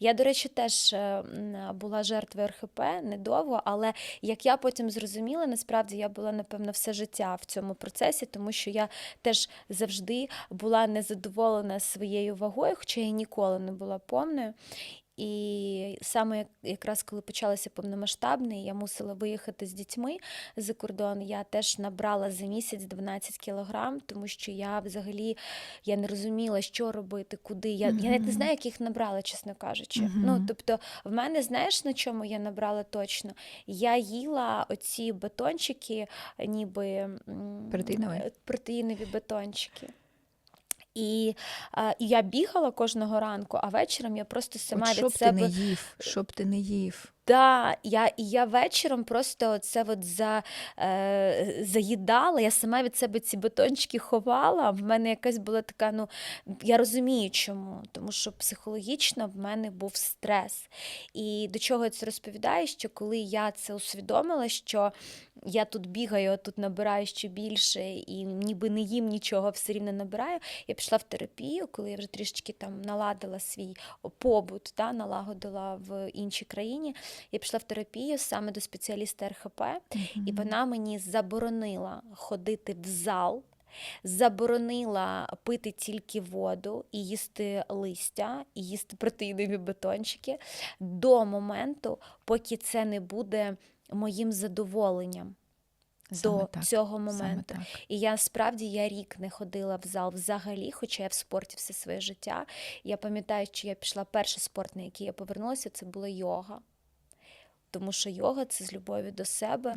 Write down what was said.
Я, до речі, теж е, була жертвою РХП недовго, але як я потім зрозуміла, насправді я була, напевно, все життя в цьому процесі, тому що я теж завжди була незадоволена своєю вагою, хоча я ніколи не була повною. І саме якраз коли почалося повномасштабне, я мусила виїхати з дітьми за кордон. Я теж набрала за місяць 12 кілограм, тому що я взагалі я не розуміла, що робити, куди. Я, я навіть не знаю, як їх набрала, чесно кажучи. Мгм. Ну тобто, в мене знаєш на чому я набрала точно? Я їла оці батончики, ніби Протеїнові? протеїнові батончики. І, а, і я бігала кожного ранку, а вечором я просто сама От від себе ти не їв, щоб ти не їв. Да, я, і я вечором просто це от за, е, заїдала, я сама від себе ці батончики ховала. В мене якась була така, ну я розумію чому, тому що психологічно в мене був стрес. І до чого я це розповідаю? Що коли я це усвідомила, що я тут бігаю, тут набираю ще більше, і ніби не їм нічого, все рівно набираю. Я пішла в терапію, коли я вже трішечки там наладила свій побут, да, налагодила в іншій країні. Я пішла в терапію саме до спеціаліста РХП, і вона мені заборонила ходити в зал. Заборонила пити тільки воду і їсти листя, і їсти протеїнові батончики до моменту, поки це не буде моїм задоволенням Саме до так, цього моменту. І я справді я рік не ходила в зал взагалі, хоча я в спорті все своє життя. Я пам'ятаю, що я пішла перший спорт, на який я повернулася, це була йога. Тому що йога це з любові до себе.